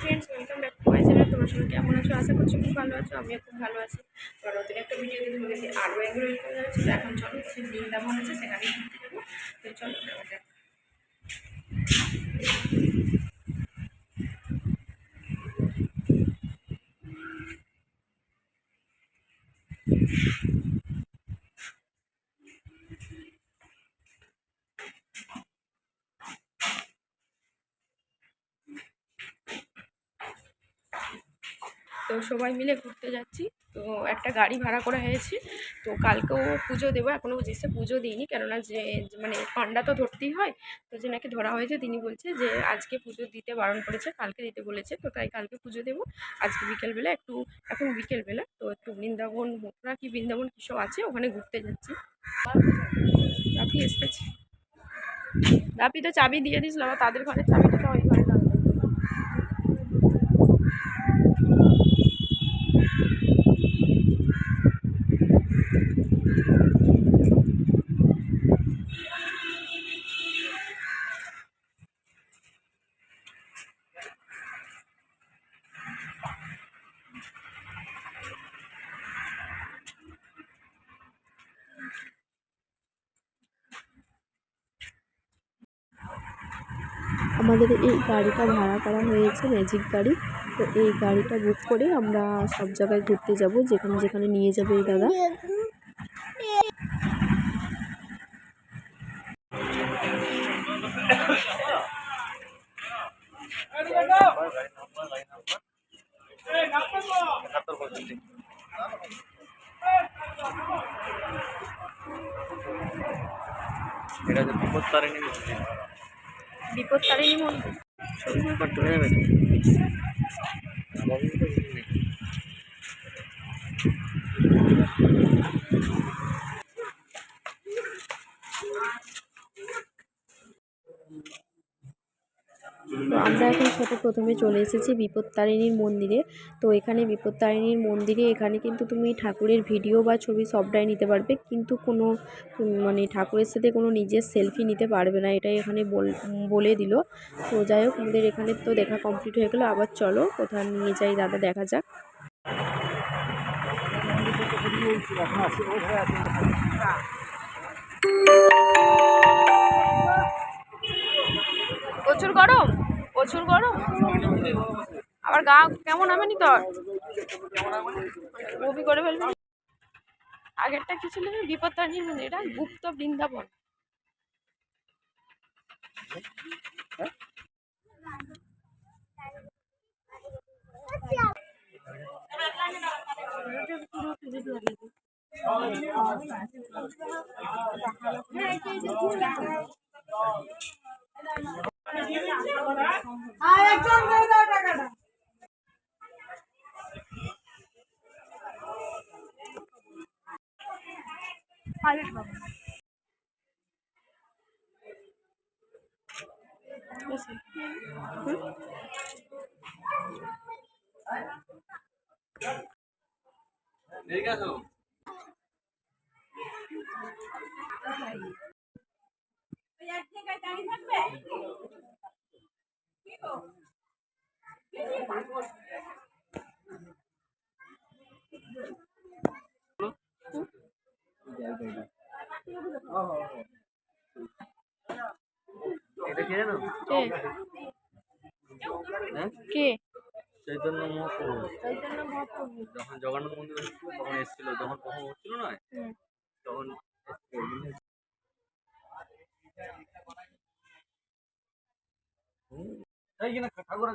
Friends welcome back to my channel তোমার সঙ্গে কেমন আছো? আশা করছি খুব ভালো আছো, আমিও খুব ভালো আছি। তো নতুন একটা ভিডিওতে তোমাকে আরও একবার ওয়েলকাম জানাচ্ছি। তো এখন চলো, কিছু বৃন্দাবন আছে সেখানে ঘুরতে যাব। তো চলো যাওয়া তো সবাই মিলে ঘুরতে যাচ্ছি। তো একটা গাড়ি ভাড়া করা হয়েছে। তো কালকেও পুজো দেবো, এখনও এসে পুজো দিইনি। কেননা যে মানে পান্ডা তো ধরতেই হয়, তো যে নাকি ধরা হয়েছে, তিনি বলছে যে আজকে পুজো দিতে বারণ করেছে, কালকে দিতে বলেছে। তো তাই কালকে পুজো দেবো। আজকে বিকেলবেলা একটু, এখন বিকেলবেলা, তো একটু বৃন্দাবন, মথুরা কি বৃন্দাবন কী সব আছে, ওখানে ঘুরতে যাচ্ছি। রাফি এসেছে। রাফি তো চাবি দিয়ে দিস আবার তাদের ঘরের চাবিটা তো ওই ঘরে আমাদের এই গাড়িটা ভাড়া করা হয়েছে ম্যাজিক গাড়ি। তো এই গাড়িটা বুক করে আমরা সব জায়গায় ঘুরতে যাব, যেখানে যেখানে নিয়ে যাবে এই দাদা। এটা হচ্ছে বিপদ তারিণী মন্দির বিপদ তারিণী মন্দির ছবি একবার তুলে যাবে তো আমাকে তো বুঝি নেই তো আমরা এখন সাথে প্রথমে চলে এসেছি বিপত্তারিণীর মন্দিরে। তো এখানে বিপত্তারিণীর মন্দিরে এখানে কিন্তু তুমি ঠাকুরের ভিডিও বা ছবি সবটাই নিতে পারবে। কিন্তু কোনো মানে ঠাকুরের সাথে কোনো নিজের সেলফি নিতে পারবে না, এটাই এখানে বল- দিল। তো যাই হোক, আমাদের এখানে তো দেখা কমপ্লিট হয়ে গেলো। আবার চলো কোথায় নিয়ে যাই, দাদা দেখা যাক। প্রচুর গরম? প্রচুর গরম? আবার গা কেমন হবে নি তোর? মুভি করে ফেলবি আগেরটা কি ছিল বিপদ তারিণীর মন্দির? এটা গুপ্ত বৃন্দাবন। ঠিক আছে কে? চৈতন্য মহাপ্রভু যখন জগন্নাথ মন্দির এসেছিল তখন এসেছিল যখন প্রথম হচ্ছিল না। তখন। এই কিনা ঠাকুরের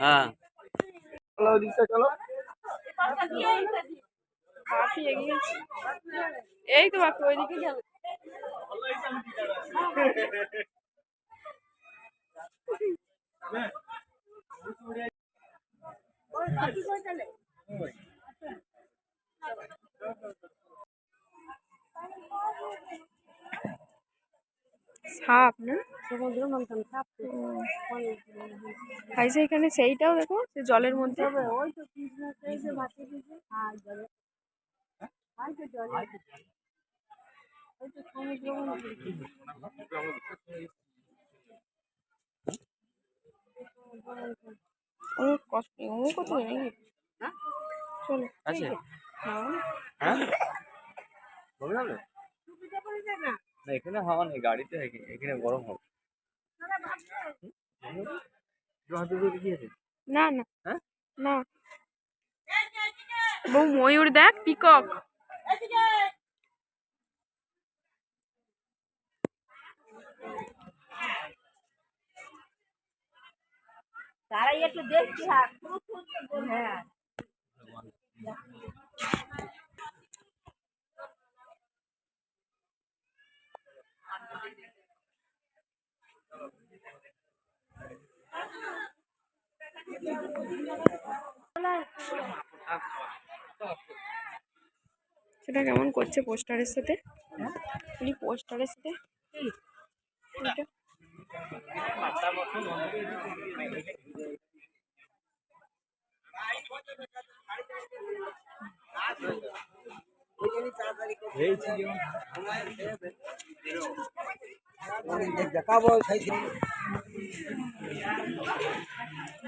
হ্যাঁ। বাপি এগিয়ে গেছে এই তো বাপি ওইদিকে যাবে সাপ না? খাইছে এখানে সেইটাও দেখো সে জলের মধ্যে। ও কষ্ট ও কত নাকি? চলো আছে? হ্যাঁ? হবে না এখানে হাওয়া নেই গাড়িতে এখানে গরম হবে। না না। হ্যাঁ? না। বউ ময়ূর দেখ পিকক। তারাই একটু দেখছি হ্যাঁ হ্যাঁ সেটা কেমন করছে পোস্টারের সাথে? বলি পোস্টারের সাথে?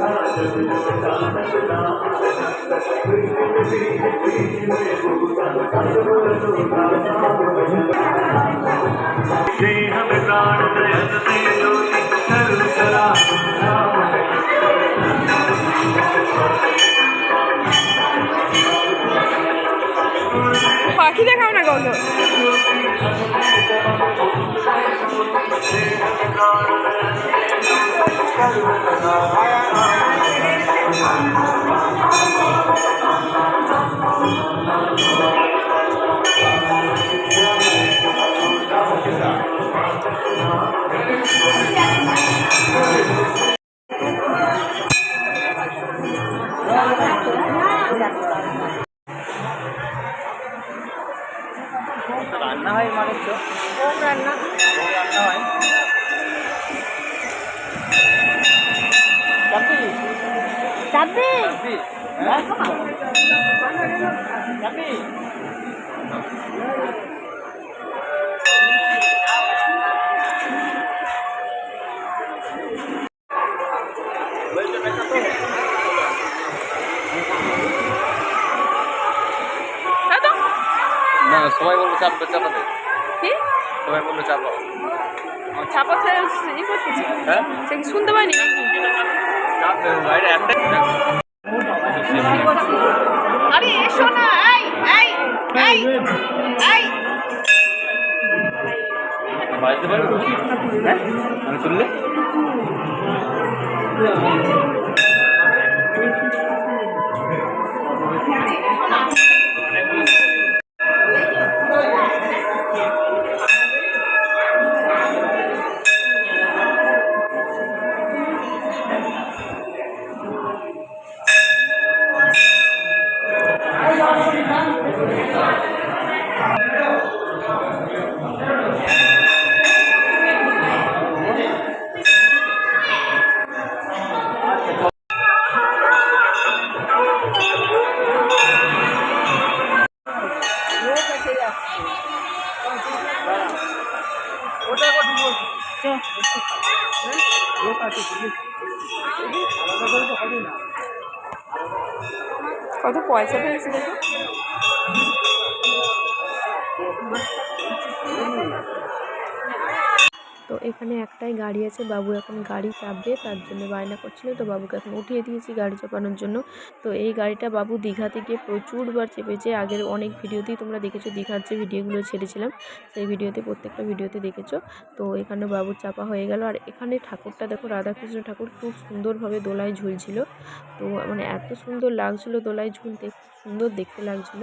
ওইটা। দাদা দেখে নি পাখি দেখাও না গন্ধ রান্না চাপবে চাপাতে কি? সবাই বলল চাপাও সে ই করতেছে হ্যাঁ? সে কি শুনতে পাইনি আরে এসো না এই এই এই এই। বাজতে পারব? হ্যাঁ? আমি শুনলে? কত পয়সা পেয়েছে দেখো? এখানে একটাই গাড়ি আছে। বাবু এখন গাড়ি চাপবে, তার জন্য বায়না করছিল। তো বাবুকে এখন উঠিয়ে দিয়েছি গাড়ি চাপানোর জন্য। তো এই গাড়িটা বাবু দীঘাতে গিয়ে প্রচুরবার চেপেছে। আগের অনেক ভিডিওতেই তোমরা দেখেছ, দীঘার যে ভিডিওগুলো ছেড়েছিলাম, সেই ভিডিওতে, প্রত্যেকটা ভিডিওতে দেখেছ। তো এখানে বাবুর চাপা হয়ে গেল। আর এখানে ঠাকুরটা দেখো, রাধাকৃষ্ণ ঠাকুর খুব সুন্দরভাবে দোলায় ঝুলছিল। তো মানে এত সুন্দর লাগছিল দোলায় ঝুলতে সুন্দর দেখতে লাগছিল।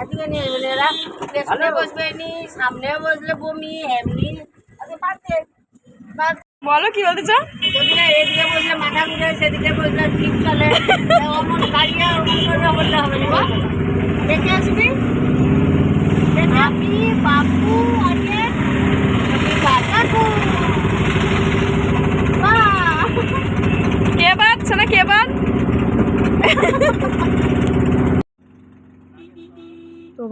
এদিকে নিয়ে এলে এরা। পেছনে বসবে নি সামনে বসলে বমি এমনি। আচ্ছা পাচ্ছে বলো কি বলতে চাও? এদিকে বসলে মাথা ঘুরে সেদিকে বসলে ঠিক চলে। অমন আর অমন করে বললে হবে না? দেখে আসবি। আমি বাপু আছে কাকু বাহ। কে বাদ? না কে বাদ?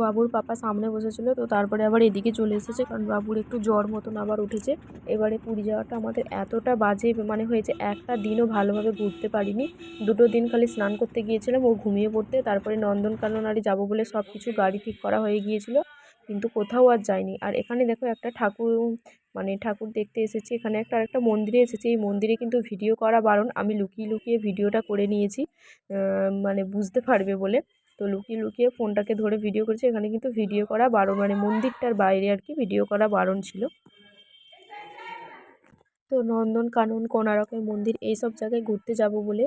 বাবুর পাপা সামনে বসেছিল, তো তারপরে আবার এদিকে চলে এসেছে, কারণ বাবুর একটু জ্বর মতন আবার উঠেছে। এবারে পুরী যাওয়াটা আমাদের এতটা বাজে মানে হয়েছে একটা দিনও ভালোভাবে ঘুরতে পারিনি। দুটো দিন খালি স্নান করতে গিয়েছিলাম, ও ঘুমিয়ে পড়তে, তারপরে নন্দনকাননারি যাব বলে সব কিছু গাড়ি ঠিক করা হয়ে গিয়েছিল, কিন্তু কোথাও আর যায়নি আর এখানে দেখো একটা ঠাকুর মানে ঠাকুর দেখতে এসেছি, এখানে একটা আরেকটা মন্দিরে এসেছি, এই মন্দিরে কিন্তু ভিডিও করা বারণ, আমি লুকিয়ে লুকিয়ে ভিডিওটা করে নিয়েছি মানে বুঝতে পারবে বলে। তো লুকিয়ে লুকিয়ে ফোনটাকে ধরে ভিডিও করেছে। এখানে কিন্তু ভিডিও করা বারণ মানে মন্দিরটার বাইরে আর কি ভিডিও করা বারণ ছিল। তো নন্দনকানন কোনারকের মন্দির এই সব জায়গায় ঘুরতে যাব বলে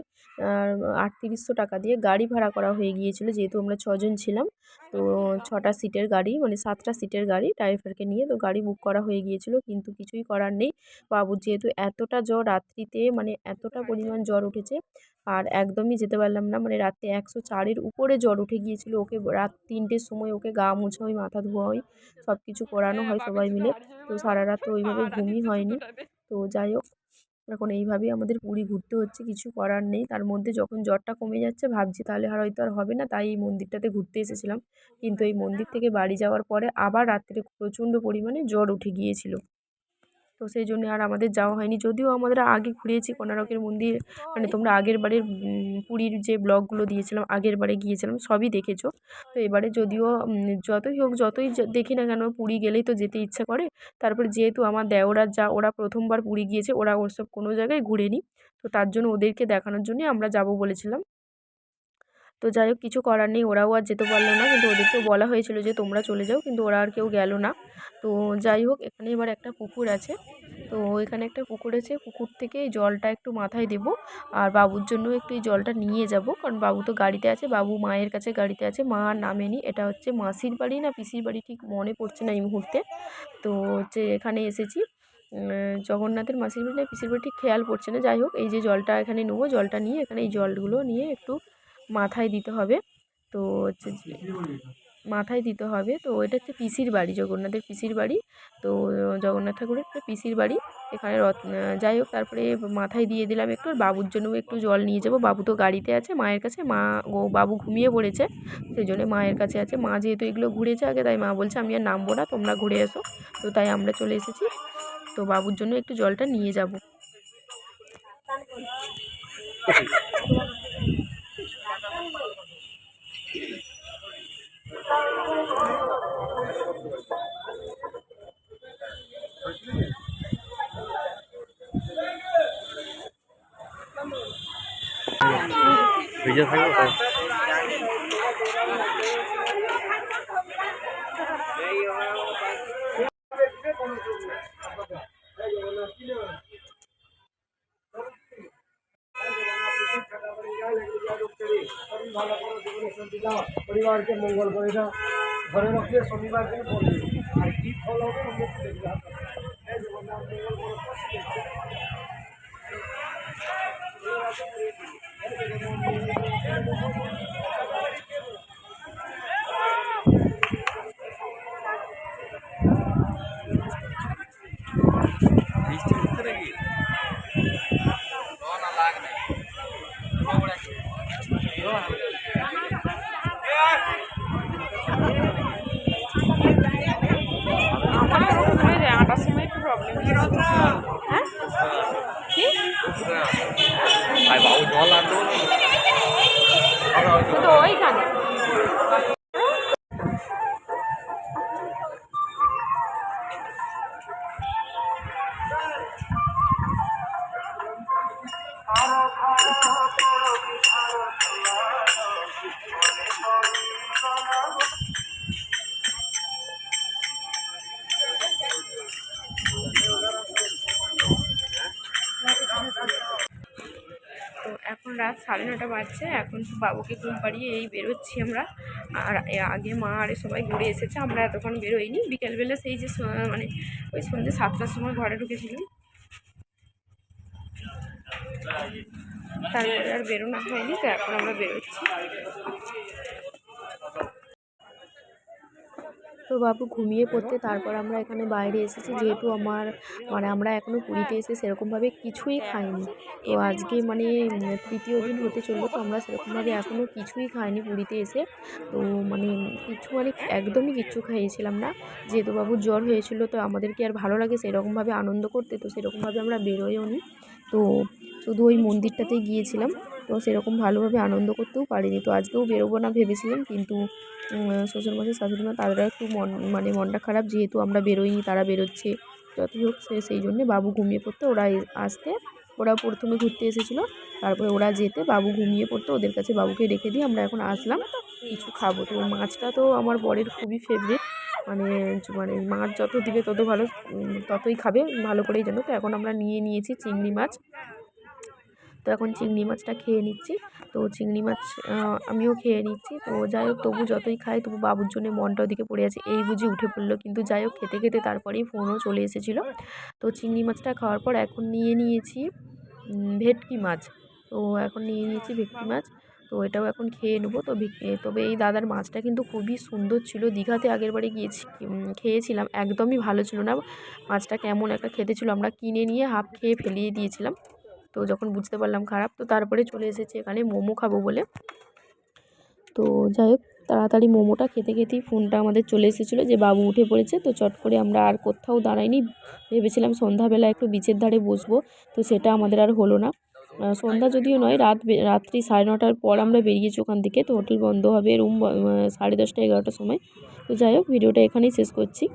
আটত্রিশশো টাকা দিয়ে গাড়ি ভাড়া করা হয়ে গিয়েছিল। যেহেতু আমরা ছজন ছিলাম, তো ছটা সিটের গাড়ি মানে সাতটা সিটের গাড়ি ড্রাইভারকে নিয়ে তো গাড়ি বুক করা হয়ে গিয়েছিল। কিন্তু কিছুই করার নেই। বাবুর যেহেতু এতটা জ্বর রাত্রিতে মানে এতটা পরিমাণ জ্বর উঠেছে, আর একদমই যেতে পারলাম না মানে রাত্রে একশো চারের উপরে জ্বর উঠে গিয়েছিল। ওকে রাত তিনটের সময় ওকে গা মোছা হয় মাথা ধোয়া হয় সব কিছু করানো হয় সবাই মিলে। তো সারা রাত তো ওইভাবে ঘুমই হয়নি। তো যাই হোক, এখন এইভাবেই আমাদের পুরী ঘুরতে হচ্ছে, কিছু করার নেই। তার মধ্যে যখন জ্বরটা কমে যাচ্ছে, ভাবছি তাহলে আর হয়তো আর হবে না, তাই এই মন্দিরটাতে ঘুরতে এসেছিলাম। কিন্তু এই মন্দির থেকে বাড়ি যাওয়ার পরে আবার রাত্রে প্রচণ্ড পরিমাণে জ্বর উঠে গিয়েছিল। তো সেই জন্য আর আমাদের যাওয়া হয়নি। যদিও আমাদের আগে ঘুরিয়েছি কোনারকের মন্দির মানে তোমরা আগের বারের পুরীর যে ব্লগগুলো দিয়েছিলাম, আগের বারে গিয়েছিলাম, সবই দেখেছ। তো এবারে যদিও যতই হোক, যতই দেখি না কেন পুরী গেলেই তো যেতে ইচ্ছা করে। তারপর যেহেতু আমার দেওরা যা, ওরা প্রথমবার পুরী গিয়েছে, ওরা ওসব কোনো জায়গায় ঘুরেনি। তো তার জন্য ওদেরকে দেখানোর জন্যই আমরা যাব বলেছিলাম। তো যাই হোক কিছু করার নেই। ওরাও আর যেতে পারল না। কিন্তু ওদেরকেও বলা হয়েছিল যে, তোমরা চলে যাও। কিন্তু ওরা আর কেউ গেল না। তো যাই হোক এখানে এবার একটা পুকুর আছে। তো এখানে একটা পুকুর আছে। পুকুর থেকে এই জলটা একটু মাথায় দেব। আর বাবুর জন্য একটু এই জলটা নিয়ে যাব। কারণ বাবু তো গাড়িতে আছে। বাবু মায়ের কাছে গাড়িতে আছে। মা আর নামেনি এটা হচ্ছে মাসির বাড়ি না পিসির বাড়ি ঠিক মনে পড়ছে না এই মুহূর্তে। তো হচ্ছে এখানে এসেছি। জগন্নাথের মাসির বাড়ি না পিসির বাড়ি ঠিক খেয়াল পড়ছে না। যাই হোক এই যে জলটা এখানে নেব। জলটা নিয়ে এখানে এই জলগুলো নিয়ে একটু মাথায় দিতে হবে। তো হচ্ছে মাথায় দিতে হবে। তো এটা হচ্ছে পিসির বাড়ি, জগন্নাথের পিসির বাড়ি। তো জগন্নাথ ঠাকুরের একটা পিসির বাড়ি। এখানে রথ, যাই হোক, তারপরে মাথায় দিয়ে দিলাম একটু। আর বাবুর জন্যও একটু জল নিয়ে যাব। বাবু তো গাড়িতে আছে, মায়ের কাছে। মা ও বাবু ঘুমিয়ে পড়েছে। সেই জন্য মায়ের কাছে আছে। মা যেহেতু এগুলো ঘুরেছে আগে, তাই মা বলছে, আমি আর নামবো না, তোমরা ঘুরে এসো। তো তাই আমরা চলে এসেছি। তো বাবুর জন্য একটু জলটা নিয়ে যাব। ভিজে থাকবে তো? শনিবারকে মঙ্গল করে, এটা ঘরে রাখলে শনিবারকে দিন আর কি ফল হবে অন্য হবে Thank you. আর বাবু জল আনতে তো ওইখানে রাত সাড়ে নটা বাজছে, এখন বাবুকে ঘুম পাড়িয়ে এই বেরোচ্ছি আমরা। আর আগে মা আরে সবাই ঘুরে এসেছে, আমরা এতক্ষণ বেরোইনি। বিকেলবেলা সেই যে মানে ওই সন্ধ্যে সাতটার সময় ঘরে ঢুকেছিলাম। তারপরে আর বেরোনো হয়নি, তো এখন আমরা বেরোচ্ছি। বাবু ঘুমিয়ে পড়তে তারপর আমরা এখানে বাইরে এসেছি। যেহেতু আমার মানে আমরা এখনও পুরীতে এসে সেরকমভাবে কিছুই খাইনি। তো আজকে মানে তৃতীয় দিন হতে চলল, তো আমরা সেরকমভাবে এখনও কিছুই খাইনি পুরীতে এসে। তো মানে কিছু মানে একদমই কিচ্ছু খাইয়েছিলাম না। যেহেতু বাবুর জ্বর হয়েছিল, তো আমাদেরকে আর ভালো লাগে সেরকমভাবে আনন্দ করতে, তো সেরকমভাবে আমরা বেরোইও নি। তো শুধু ওই মন্দিরটাতেই গিয়েছিলাম। তো সেরকম ভালোভাবে আনন্দ করতেও পারিনি। তো আজকেও বেরোবো না ভেবেছিলাম, কিন্তু শ্বশুরমশাই, শাশুড়িমা তারা একটু মন মানে মনটা খারাপ, যেহেতু আমরা বেরোইনি, তারা বেরোচ্ছে। যতই হোক, সে, সেই জন্যে বাবু ঘুমিয়ে পড়তে ওরা আসতে, ওরা প্রথমে ঘুরতে এসেছিল। তারপরে ওরা যেতে বাবু ঘুমিয়ে পড়তো ওদের কাছে বাবুকে রেখে দিয়ে আমরা এখন আসলাম। কিছু খাব। তো মাছটা তো আমার বরের খুবই ফেভারিট মানে মানে মাছ যত দিবে তত ভালো ততই খাবে ভালো করেই জানো তো। এখন আমরা নিয়ে নিয়েছি চিংড়ি মাছ। তো এখন চিংড়ি মাছটা খেয়ে নিচ্ছি। তো চিংড়ি মাছ আমিও খেয়ে নিচ্ছি। তো যাই হোক, তবু যতই খাই তবু বাবুর জন্য মনটা ওদিকে পড়ে আছে। এই বুঝি উঠে পড়ল। কিন্তু যাই হোক, খেতে খেতে তারপরেই ফোনও চলে এসেছিল। তো চিংড়ি মাছটা খাওয়ার পর এখন নিয়ে নিয়েছি ভেটকি মাছ। তো এখন নিয়ে নিয়েছি ভেটকি মাছ। তো এটাও এখন খেয়ে নেব। তো তবে এই দাদার মাছটা কিন্তু খুবই সুন্দর ছিল। দীঘাতে আগের বারে গিয়েছি খেয়েছিলাম। একদমই ভালো ছিল না। মাছটা কেমন একটা খেতে ছিল আমরা কিনে নিয়ে হাফ খেয়ে ফেলিয়ে দিয়েছিলাম। তো যখন বুঝতে পারলাম খারাপ, তো তারপরে চলে এসেছি এখানে মোমো খাব বলে। তো যাই হোক, তাড়াতাড়ি মোমোটা খেতে খেতেই ফোনটা আমাদের চলে এসেছিল যে বাবু উঠে পড়েছে। তো চট করে আমরা আর কোথাও দাঁড়াইনি। ভেবেছিলাম সন্ধ্যাবেলা একটু বিচের ধারে বসবো। তো সেটা আমাদের আর হলো না। সন্ধ্যা যদিও নয়, রাত রাত্রি সাড়ে নটার পর আমরা বেরিয়েছি ওখান থেকে। তো হোটেল বন্ধ হবে রুম সাড়ে দশটা এগারোটার সময়। তো যাই হোক, ভিডিওটা এখানেই শেষ করছি।